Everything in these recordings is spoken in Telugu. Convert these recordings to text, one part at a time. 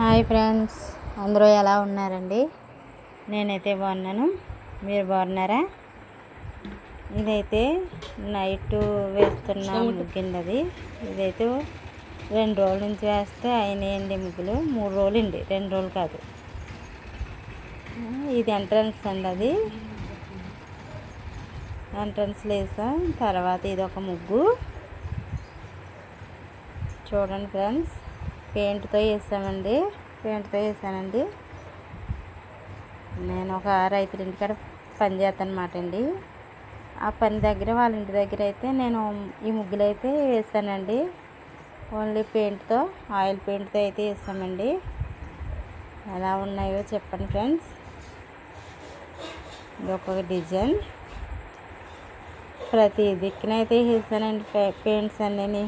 హాయ్ ఫ్రెండ్స్ అందరూ ఎలా ఉన్నారండి? నేనైతే బాగున్నాను. మీరు బాగున్నారా? ఇదైతే నైట్ వేస్తున్న ముగ్గుండి అది ఇదైతే రెండు రోజుల నుంచి వేస్తే అయినాయండి ముగ్గులు. మూడు రోజులు అండి రెండు రోజులు కాదు. ఇది ఎంట్రన్స్ అండి అది. ఎంట్రన్స్ వేసాం తర్వాత ఇది ఒక ముగ్గు. చూడండి ఫ్రెండ్స్. పెయింట్తో వేసామండి పెయింట్తో వేసానండి. నేను ఒక రైతుల ఇంటికాడ పని చేస్తానమాట అండి. ఆ పని దగ్గర వాళ్ళ ఇంటి దగ్గర అయితే నేను ఈ ముగ్గులు అయితే వేసానండి. ఓన్లీ పెయింట్తో ఆయిల్ పెయింట్తో అయితే వేసామండి. ఎలా ఉన్నాయో చెప్పండి ఫ్రెండ్స్. ఇది ఒక డిజైన్. ప్రతి దిక్కునైతే వేసానండి పెయింట్స్ అన్నీ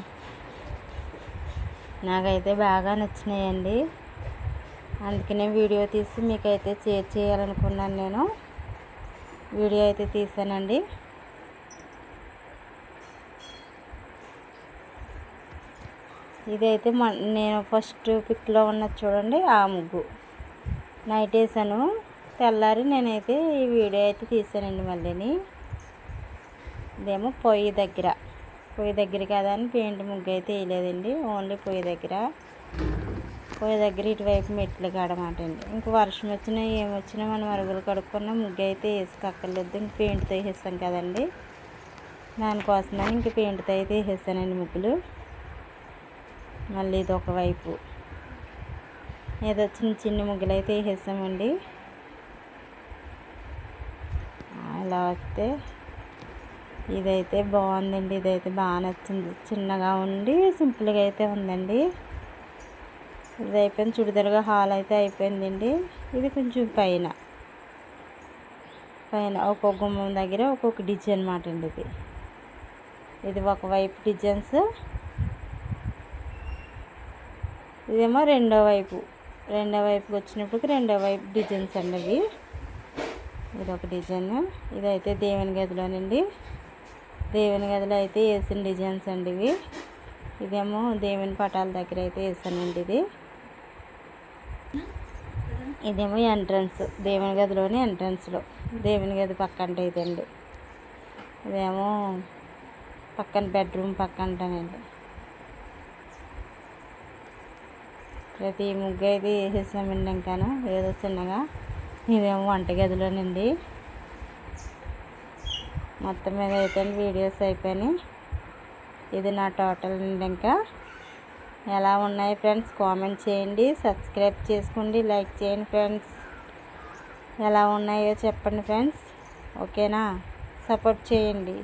నాకైతే బాగా నచ్చినాయండి. అందుకనే వీడియో తీసి మీకైతే షేర్ చేయాలనుకున్నాను నేను. వీడియో అయితే తీసానండి. ఇదైతే నేను ఫస్ట్ పిక్లో ఉన్నది చూడండి ఆ ముగ్గు. నైట్ వేసాను. తెల్లారి నేనైతే ఈ వీడియో అయితే తీసానండి మళ్ళీని. ఇదేమో పొయ్యి దగ్గర. పొయ్యి దగ్గర కదా అని పెయింట్ ముగ్గు అయితే వేయలేదండి. ఓన్లీ పొయ్యి దగ్గర. పొయ్యి దగ్గర ఇటువైపు మెట్లు కాడమాట అండి. ఇంక వర్షం వచ్చినా ఏమొచ్చినా మనం అరుగులు కడుక్కున్నా ముగ్గు అయితే వేసుకోక్కర్లేదు. ఇంక పెయింట్తో వేసేస్తాం కదండి. దానికోసమని ఇంక పెయింట్తో అయితే వేసేసానండి ముగ్గులు. మళ్ళీ ఇది ఒకవైపు ఏదో చిన్న చిన్న ముగ్గులు అయితే వేసేసామండి అలా వస్తే ఇదైతే బాగుందండి ఇదైతే బాగా నచ్చింది. చిన్నగా ఉండి సింపుల్గా అయితే ఉందండి. ఇది అయిపోయింది చుడిదరగా హాల్ అయితే అయిపోయిందండి. ఇది కొంచెం పైన. పైన ఒక్కొక్క గుమ్మం దగ్గర ఒక్కొక్క డిజైన్ అనమాట అండి ఇది. ఇది ఒకవైపు డిజైన్స్ ఇదేమో రెండో వైపు. రెండో వైపుకి వచ్చినప్పటికి రెండో వైపు డిజైన్స్ అండి ఇది ఇది ఒక డిజైన్. ఇదైతే దేవుని గదిలోనండి. దేవుని గదిలో అయితే వేసిన డిజైన్స్ అండి ఇవి. ఇదేమో దేవుని పటాల దగ్గర అయితే వేసానండి ఇది. ఇదేమో ఎంట్రన్స్ దేవుని గదిలోని ఎంట్రన్స్లో. దేవుని గది పక్కంటే ఇదండి. ఇదేమో పక్కన బెడ్రూమ్ పక్కంటానండి. ప్రతి ముగ్గు అయితే వేసేసామండి ఇంకాను ఏదో చిన్నగా. ఇదేమో వంటగదిలోనండి మొత్తం మీద అయితే వీడియోస్ అయిపోయినాయి. ఇది నా టోటల్ అండి ఇంకా. ఎలా ఉన్నాయి ఫ్రెండ్స్? కామెంట్ చేయండి. సబ్స్క్రైబ్ చేసుకోండి. లైక్ చేయండి ఫ్రెండ్స్. ఎలా ఉన్నాయో చెప్పండి ఫ్రెండ్స్. ఓకేనా? సపోర్ట్ చేయండి.